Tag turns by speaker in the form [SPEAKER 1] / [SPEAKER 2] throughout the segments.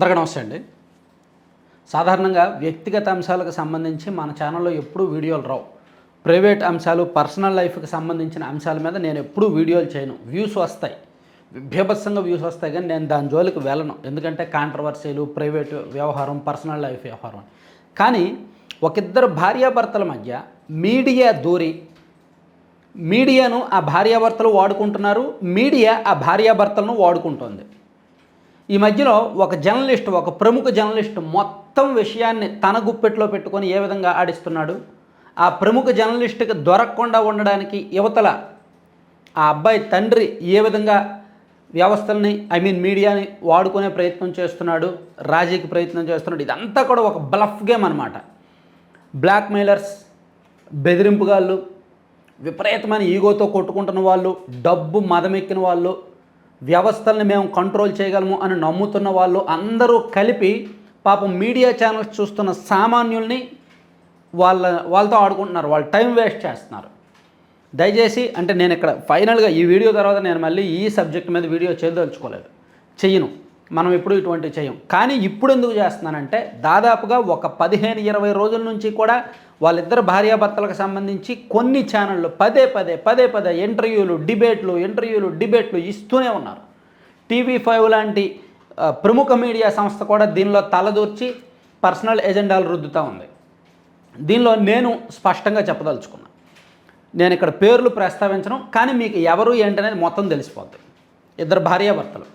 [SPEAKER 1] అందరికీ నమస్తే అండి. సాధారణంగా వ్యక్తిగత అంశాలకు సంబంధించి మన ఛానల్లో ఎప్పుడూ వీడియోలు రావు. ప్రైవేట్ అంశాలు పర్సనల్ లైఫ్కి సంబంధించిన అంశాల మీద నేను ఎప్పుడూ వీడియోలు చేయను. వ్యూస్ వస్తాయి. విభ్యభత్సంగా వ్యూస్ వస్తాయి కానీ నేను దాని జోలికి వెళ్ళను. ఎందుకంటే కాంట్రవర్సీలు ప్రైవేట్ వ్యవహారం పర్సనల్ లైఫ్ వ్యవహారం. కానీ ఒక ఇద్దరు భార్యాభర్తల మధ్య మీడియా దూరి మీడియాను ఆ భార్యాభర్తలు వాడుకుంటున్నారు మీడియా ఆ భార్యాభర్తలను వాడుకుంటుంది. ఈ మధ్యలో ఒక జర్నలిస్ట్ ఒక ప్రముఖ జర్నలిస్ట్ మొత్తం విషయాన్ని తన గుప్పెట్లో పెట్టుకొని ఏ విధంగా ఆడిస్తున్నాడు? ఆ ప్రముఖ జర్నలిస్ట్కి దొరకకుండా ఉండడానికి యువతల ఆ అబ్బాయి తండ్రి ఏ విధంగా వ్యవస్థల్ని ఐ మీన్ మీడియాని వాడుకునే ప్రయత్నం చేస్తున్నాడు రాజీకి ప్రయత్నం చేస్తున్నాడు ఇదంతా కూడా ఒక బ్లఫ్ గేమ్ అనమాట బ్లాక్ మెయిలర్స్ బెదిరింపుగాళ్ళు విపరీతమైన ఈగోతో కొట్టుకుంటున్న వాళ్ళు డబ్బు మదమెక్కిన వాళ్ళు వ్యవస్థల్ని మేము కంట్రోల్ చేయగలము అని నమ్ముతున్న వాళ్ళు అందరూ కలిపి పాపం మీడియా ఛానల్స్ చూస్తున్న సామాన్యుల్ని వాళ్ళ వాళ్ళతో ఆడుకుంటున్నారు. వాళ్ళు టైం వేస్ట్ చేస్తున్నారు. దయచేసి అంటే నేను ఇక్కడ ఫైనల్గా ఈ వీడియో తర్వాత నేను మళ్ళీ ఈ సబ్జెక్ట్ మీద వీడియో చేయదలుచుకోలేదు. చెయ్యను. మనం ఎప్పుడు ఇటువంటివి చేయం. కానీ ఇప్పుడు ఎందుకు చేస్తున్నానంటే దాదాపుగా ఒక పదిహేను ఇరవై రోజుల నుంచి కూడా వాళ్ళిద్దరు భార్యాభర్తలకు సంబంధించి కొన్ని ఛానళ్ళు పదే పదే పదే పదే ఇంటర్వ్యూలు డిబేట్లు ఇంటర్వ్యూలు డిబేట్లు ఇస్తూనే ఉన్నారు. టీవీ ఫైవ్ లాంటి ప్రముఖ మీడియా సంస్థ కూడా దీనిలో తలదూర్చి పర్సనల్ ఎజెండాలు రుద్దుతూ ఉంది. దీనిలో నేను స్పష్టంగా చెప్పదలుచుకున్నా. నేను ఇక్కడ పేర్లు ప్రస్తావించను కానీ మీకు ఎవరు ఏంటనేది మొత్తం తెలిసిపోద్ది. ఇద్దరు భార్యాభర్తలు.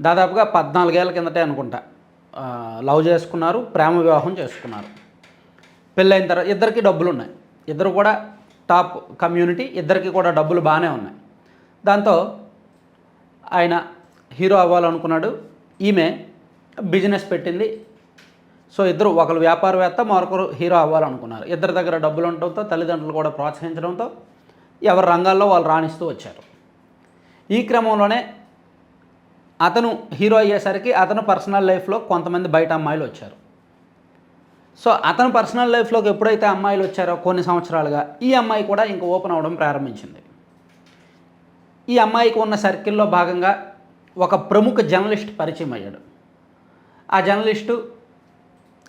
[SPEAKER 1] దాదాపుగా పద్నాలుగేళ్ళ కిందటే అనుకుంటా. లవ్ చేసుకున్నారు ప్రేమ వివాహం చేసుకున్నారు. పెళ్ళైన తర్వాత ఇద్దరికి డబ్బులు ఉన్నాయి. ఇద్దరు కూడా టాప్ కమ్యూనిటీ ఇద్దరికి కూడా డబ్బులు బాగానే ఉన్నాయి. దాంతో ఆయన హీరో అవ్వాలనుకున్నాడు. ఈమె బిజినెస్ పెట్టింది. సో ఇద్దరు ఒకరు వ్యాపారవేత్త మరొకరు హీరో అవ్వాలనుకున్నారు. ఇద్దరి దగ్గర డబ్బులు ఉండటంతో తల్లిదండ్రులు కూడా ప్రోత్సహించడంతో ఎవరి రంగాల్లో వాళ్ళు రాణిస్తూ వచ్చారు. ఈ క్రమంలోనే అతను హీరో అయ్యేసరికి అతను పర్సనల్ లైఫ్లో కొంతమంది బయట అమ్మాయిలు వచ్చారు. సో అతను పర్సనల్ లైఫ్లోకి ఎప్పుడైతే అమ్మాయిలు వచ్చారో కొన్ని సంవత్సరాలుగా ఈ అమ్మాయి కూడా ఇంక ఓపెన్ అవ్వడం ప్రారంభించింది. ఈ అమ్మాయికి ఉన్న సర్కిల్లో భాగంగా ఒక ప్రముఖ జర్నలిస్ట్ పరిచయం అయ్యాడు. ఆ జర్నలిస్టు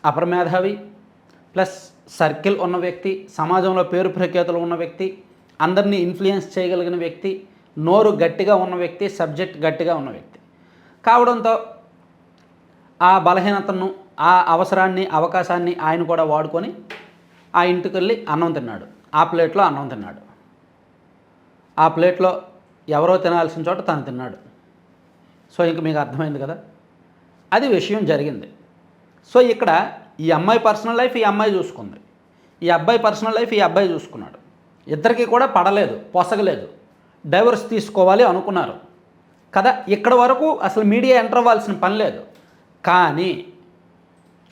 [SPEAKER 1] అపరమేధావి ప్లస్ సర్కిల్ ఉన్న వ్యక్తి సమాజంలో పేరు ప్రఖ్యాతులు ఉన్న వ్యక్తి అందరినీ ఇన్ఫ్లుయెన్స్ చేయగలిగిన వ్యక్తి నోరు గట్టిగా ఉన్న వ్యక్తి సబ్జెక్ట్ గట్టిగా ఉన్న వ్యక్తి. కావడంతో ఆ బలహీనతను ఆ అవసరాన్ని అవకాశాన్ని ఆయన కూడా వాడుకొని ఆ ఇంటికి వెళ్ళి అన్నం తిన్నాడు. ఆ ప్లేట్లో అన్నం తిన్నాడు. ఆ ప్లేట్లో ఎవరో తినాల్సిన చోట తను తిన్నాడు. సో ఇంక మీకు అర్థమైంది కదా? అది విషయం జరిగింది. సో ఇక్కడ ఈ అమ్మాయి పర్సనల్ లైఫ్ ఈ అమ్మాయి చూసుకుంది. ఈ అబ్బాయి పర్సనల్ లైఫ్ ఈ అబ్బాయి చూసుకున్నాడు. ఇద్దరికి కూడా పడలేదు పొసగలేదు. డైవర్స్ తీసుకోవాలి అనుకున్నారు. కదా ఇక్కడ వరకు అసలు మీడియా ఎంటర్ అవ్వాల్సిన పని లేదు. కానీ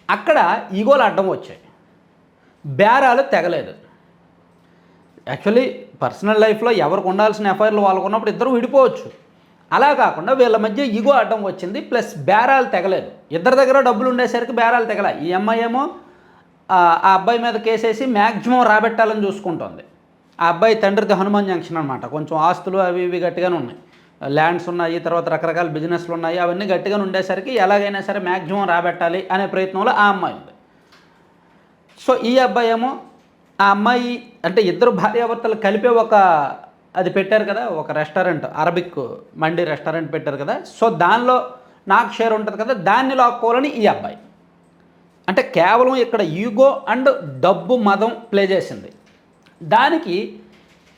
[SPEAKER 1] అక్కడ ఈగోలు అడ్డం వచ్చాయి. బేరాలు తెగలేదు. యాక్చువల్లీ పర్సనల్ లైఫ్లో ఎవరికి ఉండాల్సిన ఎఫ్ఐఆర్లు వాళ్ళకు ఉన్నప్పుడు ఇద్దరు విడిపోవచ్చు. అలా కాకుండా వీళ్ళ మధ్య ఈగో అడ్డం వచ్చింది ప్లస్ బేరాలు తెగలేదు. ఇద్దరి దగ్గర డబ్బులు ఉండేసరికి బేరాలు తెగల. ఈ అమ్మాయి ఏమో ఆ ఆ అబ్బాయి మీద కేసేసి మ్యాక్సిమం రాబెట్టాలని చూసుకుంటోంది. ఆ అబ్బాయి తండ్రిది హనుమాన్ జంక్షన్ అనమాట కొంచెం ఆస్తులు అవి ఇవి గట్టిగానే ఉన్నాయి. ల్యాండ్స్ ఉన్నాయి తర్వాత రకరకాల బిజినెస్లు ఉన్నాయి అవన్నీ గట్టిగా ఉండేసరికి ఎలాగైనా సరే మ్యాక్సిమం రాబెట్టాలి అనే ప్రయత్నంలో ఆ అమ్మాయి ఉంది. సో ఈ అబ్బాయి ఏమో ఆ అమ్మాయి అంటే ఇద్దరు భార్యాభర్తలు కలిపే ఒక అది పెట్టారు కదా ఒక రెస్టారెంట్ అరబిక్ మండి రెస్టారెంట్ పెట్టారు కదా సో దానిలో నాకు షేర్ ఉంటుంది కదా దాన్ని లాక్కోవాలని ఈ అబ్బాయి. అంటే కేవలం ఇక్కడ ఈగో అండ్ డబ్బు మదం ప్లే చేసింది. దానికి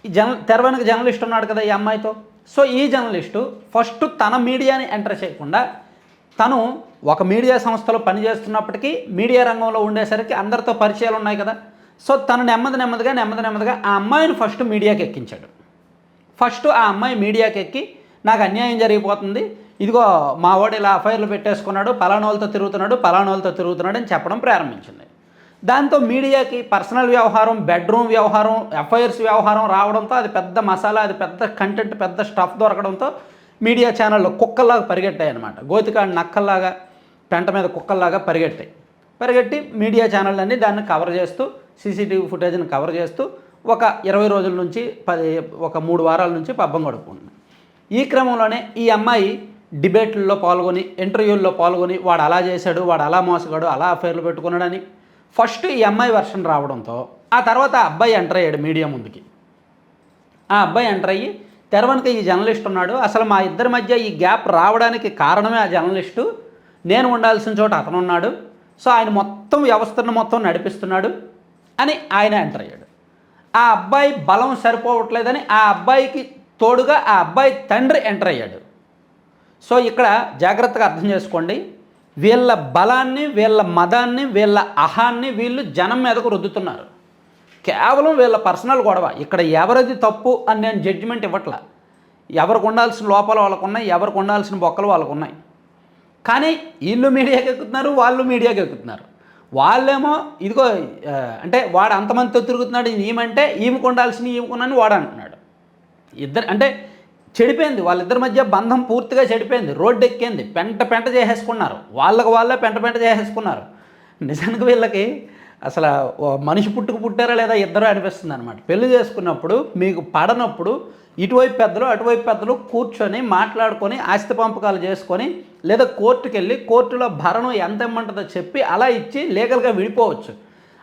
[SPEAKER 1] ఈ జర్న తెరవెనక జర్నలిస్ట్ ఉన్నాడు కదా ఈ అమ్మాయితో? సో ఈ జర్నలిస్టు ఫస్ట్ తన మీడియాని ఎంటర్ చేయకుండా తను ఒక మీడియా సంస్థలో పనిచేస్తున్నప్పటికీ మీడియా రంగంలో ఉండేసరికి అందరితో పరిచయాలు ఉన్నాయి కదా. సో తను నెమ్మది నెమ్మదిగా నెమ్మది నెమ్మదిగా ఆ అమ్మాయిని ఫస్ట్ మీడియాకి ఎక్కించాడు. ఫస్ట్ ఆ అమ్మాయి మీడియాకి ఎక్కి నాకు అన్యాయం జరిగిపోతుంది. ఇదిగో మా వాడు ఇలా అఫైర్లు పెట్టేసుకున్నాడు పలానోళ్ళతో తిరుగుతున్నాడు పలానోళ్ళతో తిరుగుతున్నాడు అని చెప్పడం ప్రారంభించింది. దాంతో మీడియాకి పర్సనల్ వ్యవహారం బెడ్రూమ్ వ్యవహారం ఎఫ్ఐఆర్స్ వ్యవహారం రావడంతో అది పెద్ద మసాలా అది పెద్ద కంటెంట్ పెద్ద స్టఫ్ దొరకడంతో మీడియా ఛానళ్ళు కుక్కల్లాగా పరిగెట్టాయి అనమాట గోతికాడు నక్కల్లాగా పెంట మీద కుక్కల్లాగా పరిగెట్టాయి. పరిగెట్టి మీడియా ఛానళ్ళన్నీ దాన్ని కవర్ చేస్తూ సీసీటీవీ ఫుటేజ్ని కవర్ చేస్తూ ఒక ఇరవై రోజుల నుంచి పది ఒక మూడు వారాల నుంచి పబ్బం గడుపుకుంటుంది ఈ క్రమంలోనే ఈ అమ్మాయి డిబేట్లలో పాల్గొని ఇంటర్వ్యూల్లో పాల్గొని వాడు అలా చేశాడు వాడు అలా మోసగాడు అలా అఫైర్లు పెట్టుకున్నాడని ఫస్ట్ ఈ అమ్మాయి వెర్షన్ రావడంతో ఆ తర్వాత అబ్బాయి ఎంటర్ అయ్యాడు మీడియా ముందుకి. ఆ అబ్బాయి ఎంటర్ అయ్యి తెరవనికి ఈ జర్నలిస్ట్ ఉన్నాడు. అసలు మా ఇద్దరి మధ్య ఈ గ్యాప్ రావడానికి కారణమే ఆ జర్నలిస్టు నేను ఉండాల్సిన చోట అతను ఉన్నాడు. సో ఆయన మొత్తం వ్యవస్థను మొత్తం నడిపిస్తున్నాడు అని ఆయన ఎంటర్ అయ్యాడు. ఆ అబ్బాయి బలం సరిపోవట్లేదని ఆ అబ్బాయికి తోడుగా ఆ అబ్బాయి తండ్రి ఎంటర్ అయ్యాడు. సో ఇక్కడ జాగ్రత్తగా అర్థం చేసుకోండి. వీళ్ళ బలాన్ని వీళ్ళ మదాన్ని వీళ్ళ అహాన్ని వీళ్ళు జనం మీదకు రుద్దుతున్నారు. కేవలం వీళ్ళ పర్సనల్ గొడవ. ఇక్కడ ఎవరిది తప్పు అని నేను జడ్జిమెంట్ ఇవ్వట్లా. ఎవరికి ఉండాల్సిన లోపాలు వాళ్ళకు ఉన్నాయి ఎవరికి ఉండాల్సిన బొక్కలు వాళ్ళకు ఉన్నాయి. కానీ వీళ్ళు మీడియాకి ఎక్కుతున్నారు వాళ్ళు మీడియాకి ఎక్కుతున్నారు. వాళ్ళేమో ఇదిగో అంటే వాడు అంతమందితో తిరుగుతున్నాడు ఈమంటే ఈమెకు ఉండాల్సిన ఈమెకున్నాను వాడు అంటున్నాడు. ఇద్దరు అంటే చెడిపోయింది. వాళ్ళిద్దరి మధ్య బంధం పూర్తిగా చెడిపోయింది. రోడ్డు ఎక్కింది. పెంట పెంట చేసేసుకున్నారు. వాళ్ళకు వాళ్ళే పెంట పెంట చేసేసుకున్నారు. నిజానికి వీళ్ళకి అసలు ఓ మనిషి పుట్టుకు పుట్టారా లేదా ఇద్దరు అనిపిస్తుంది అనమాట పెళ్ళి చేసుకున్నప్పుడు మీకు పడనప్పుడు ఇటువైపు పెద్దలు అటువైపు పెద్దలు కూర్చొని మాట్లాడుకొని ఆస్తి పంపకాలు చేసుకొని లేదా కోర్టుకు వెళ్ళి కోర్టులో భరణం ఎంత ఇమ్మంటుందో చెప్పి అలా ఇచ్చి లీగల్గా విడిపోవచ్చు.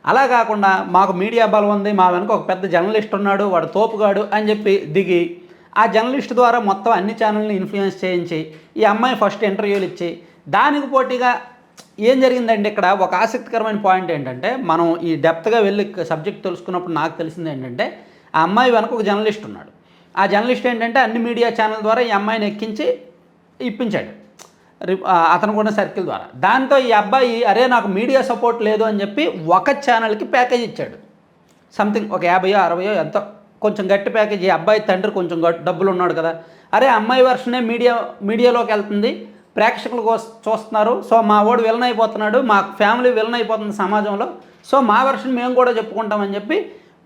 [SPEAKER 1] అలా కాకుండా మాకు మీడియా బలం ఉంది మా వెనక ఒక పెద్ద జర్నలిస్ట్ ఉన్నాడు వాడు తోపుగాడు అని చెప్పి దిగి ఆ జర్నలిస్ట్ ద్వారా మొత్తం అన్ని ఛానల్ని ఇన్ఫ్లుయెన్స్ చేయించి ఈ అమ్మాయి ఫస్ట్ ఇంటర్వ్యూలు ఇచ్చి దానికి పోటీగా ఏం జరిగిందండి ఇక్కడ? ఒక ఆసక్తికరమైన పాయింట్ ఏంటంటే మనం ఈ డెప్త్గా వెళ్ళి సబ్జెక్ట్ తెలుసుకున్నప్పుడు నాకు తెలిసింది ఏంటంటే ఆ అమ్మాయి వెనక ఒక జర్నలిస్ట్ ఉన్నాడు. ఆ జర్నలిస్ట్ ఏంటంటే అన్ని మీడియా ఛానల్ ద్వారా ఈ అమ్మాయిని ఎక్కించి ఇప్పించాడు. అతను కూడా సర్కిల్ ద్వారా. దాంతో ఈ అబ్బాయి అరే నాకు మీడియా సపోర్ట్ లేదు అని చెప్పి ఒక ఛానల్కి ప్యాకేజ్ ఇచ్చాడు. సంథింగ్ ఒక యాభయో అరవయో ఎంతో. కొంచెం గట్టి ప్యాకేజ్ ఈ అబ్బాయి తండ్రి కొంచెం డబ్బులు ఉన్నాడు కదా. అరే అమ్మాయి వర్షనే మీడియా మీడియాలోకి వెళ్తుంది. ప్రేక్షకులు చూస్తున్నారు. సో మా వాడు విలన్ అయిపోతున్నాడు. మా ఫ్యామిలీ విలన్ అయిపోతుంది సమాజంలో. సో మా వర్షన్ మేము కూడా చెప్పుకుంటామని చెప్పి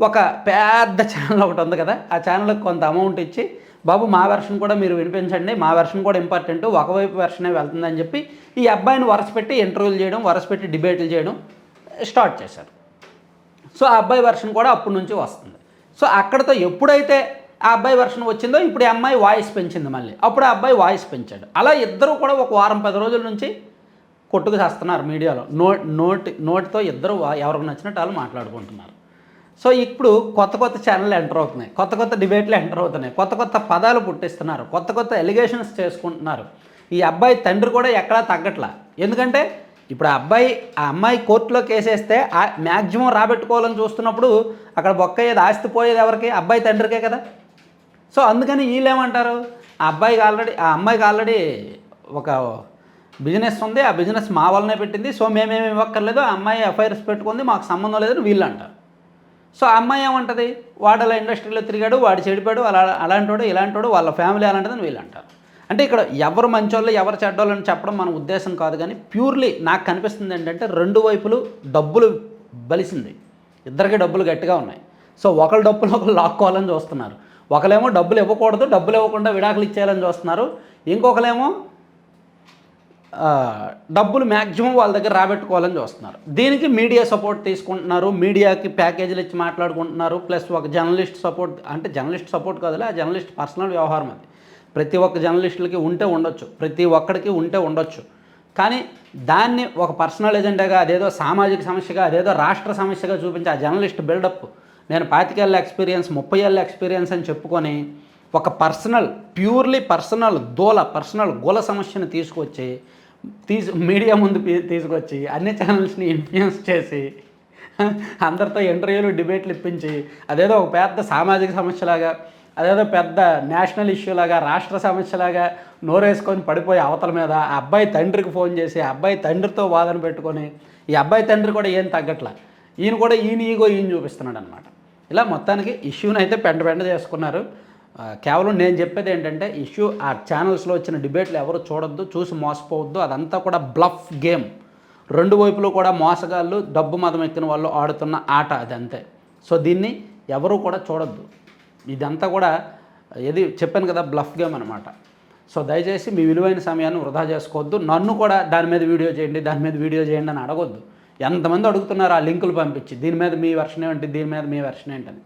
[SPEAKER 1] ఒక పెద్ద ఛానల్ ఒకటి ఉంది కదా. ఆ ఛానల్కి కొంత అమౌంట్ ఇచ్చి బాబు మా వెర్షన్ కూడా మీరు వినిపించండి. మా వెర్షన్ కూడా ఇంపార్టెంట్ ఒకవైపు వెర్షనే వెళ్తుందని చెప్పి ఈ అబ్బాయిని వరసపెట్టి ఇంటర్వ్యూలు చేయడం వరసపెట్టి డిబేట్లు చేయడం స్టార్ట్ చేశారు. సో ఆ అబ్బాయి వెర్షన్ కూడా అప్పటి నుంచి వస్తుంది. సో అక్కడతో ఎప్పుడైతే ఆ అబ్బాయి వర్షన్ వచ్చిందో ఇప్పుడు ఈ అమ్మాయి వాయిస్ పెంచింది మళ్ళీ. అప్పుడు ఆ అబ్బాయి వాయిస్ పెంచాడు. అలా ఇద్దరు కూడా ఒక వారం పది రోజుల నుంచి కొట్టుకు చేస్తున్నారు మీడియాలో. నో నోటి నోటితో ఇద్దరు ఎవరికి నచ్చినట్టు వాళ్ళు మాట్లాడుకుంటున్నారు. సో ఇప్పుడు కొత్త కొత్త ఛానళ్ళు ఎంటర్ అవుతున్నాయి. కొత్త కొత్త డిబేట్లు ఎంటర్ అవుతున్నాయి. కొత్త కొత్త పదాలు పుట్టిస్తున్నారు. కొత్త కొత్త ఎలిగేషన్స్ చేసుకుంటున్నారు. ఈ అబ్బాయి తండ్రి కూడా ఎక్కడా తగ్గట్లా. ఎందుకంటే ఇప్పుడు ఆ అబ్బాయి ఆ అమ్మాయి కోర్టులో కేసేస్తే మ్యాక్సిమం రాబెట్టుకోవాలని చూస్తున్నప్పుడు అక్కడ బొక్కయ్యేది ఆస్తి పోయేది ఎవరికి? అబ్బాయి తండ్రికే కదా. సో అందుకని వీళ్ళు ఏమంటారు ఆ అబ్బాయికి ఆల్రెడీ ఆ అమ్మాయికి ఆల్రెడీ ఒక బిజినెస్ ఉంది ఆ బిజినెస్ మా వల్లనే పెట్టింది సో మేమేమి ఇవ్వక్కర్లేదు ఆ అమ్మాయి ఎఫ్ఐఆర్స్ పెట్టుకుంది మాకు సంబంధం లేదని వీళ్ళు అంటారు సో ఆ అమ్మాయి ఏమంటది? వాడు అలా ఇండస్ట్రీలో తిరిగాడు వాడు చెడిపాడు అలా అలాంటోడు ఇలాంటోడు వాళ్ళ ఫ్యామిలీ అలాంటిదని వీళ్ళు అంటారు అంటే ఇక్కడ ఎవరు మంచోళ్ళు ఎవరు చెడ్డోళ్ళు అని చెప్పడం మన ఉద్దేశం కాదు కానీ ప్యూర్లీ నాకు కనిపిస్తుంది ఏంటంటే రెండు వైపులు డబ్బులు బలిసింది. ఇద్దరికి డబ్బులు గట్టిగా ఉన్నాయి. సో ఒకళ్ళ డబ్బులు ఒకళ్ళు లాక్కోవాలని చూస్తున్నారు. ఒకలేమో డబ్బులు ఇవ్వకూడదు డబ్బులు ఇవ్వకుండా విడాకులు ఇచ్చేయాలని చూస్తున్నారు. ఇంకొకలేమో డబ్బులు మ్యాక్సిమం వాళ్ళ దగ్గర రాబెట్టుకోవాలని చూస్తున్నారు. దీనికి మీడియా సపోర్ట్ తీసుకుంటున్నారు మీడియాకి ప్యాకేజీలు ఇచ్చి మాట్లాడుకుంటున్నారు ప్లస్ ఒక జర్నలిస్ట్ సపోర్ట్ అంటే జర్నలిస్ట్ సపోర్ట్ కాదులే ఆ జర్నలిస్ట్ పర్సనల్ వ్యవహారం అది. ప్రతి ఒక్క జర్నలిస్టులకి ఉంటే ఉండొచ్చు ప్రతి ఒక్కడికి ఉంటే ఉండొచ్చు. కానీ దాన్ని ఒక పర్సనల్ ఎజెండాగా అదేదో సామాజిక సమస్యగా అదేదో రాష్ట్ర సమస్యగా చూపించి ఆ జర్నలిస్ట్ బిల్డప్. నేను పాతికేళ్ళ ఎక్స్పీరియన్స్ ముప్పై ఏళ్ళ ఎక్స్పీరియన్స్ అని చెప్పుకొని ఒక పర్సనల్ ప్యూర్లీ పర్సనల్ దోల పర్సనల్ గోల సమస్యను తీసుకొచ్చి తీసు మీడియా ముందు తీసుకొచ్చి అన్ని ఛానల్స్ని ఇన్ఫ్లుయెన్స్ చేసి అందరితో ఇంటర్వ్యూలు డిబేట్లు ఇప్పించి అదేదో ఒక పెద్ద సామాజిక సమస్యలాగా అదేదో పెద్ద నేషనల్ ఇష్యూ లాగా రాష్ట్ర సమస్యలాగా నోరేసుకొని పడిపోయి అవతల మీద ఆ అబ్బాయి తండ్రికి ఫోన్ చేసి ఆ అబ్బాయి తండ్రితో వాదన పెట్టుకొని ఈ అబ్బాయి తండ్రి కూడా ఏం తగ్గట్లా? ఈయన కూడా ఈయన ఈగో ఈయన చూపిస్తున్నాడు అనమాట ఇలా మొత్తానికి ఇష్యూని అయితే పెంట పెంట చేసుకున్నారు. కేవలం నేను చెప్పేది ఏంటంటే ఇష్యూ ఆ ఛానల్స్లో వచ్చిన డిబేట్లు ఎవరు చూడొద్దు చూసి మోసపోవద్దు అదంతా కూడా బ్లఫ్ గేమ్. రెండు వైపులు కూడా మోసగాళ్ళు డబ్బు మదం ఎక్కిన వాళ్ళు ఆడుతున్న ఆట అది అంతే సో దీన్ని ఎవరూ కూడా చూడొద్దు. ఇదంతా కూడా ఏది చెప్పాను కదా బ్లఫ్ గేమ్ అనమాట సో దయచేసి మీ విలువైన సమయాన్ని వృధా చేసుకోవద్దు. నన్ను కూడా దాని మీద వీడియో చేయండి దాని మీద వీడియో చేయండి అని అడగొద్దు. ఎంతమంది అడుగుతున్నారు ఆ లింకులు పంపించి దీని మీద మీ వెర్షన్ ఏంటి దీని మీద మీ వెర్షన్ ఏంటని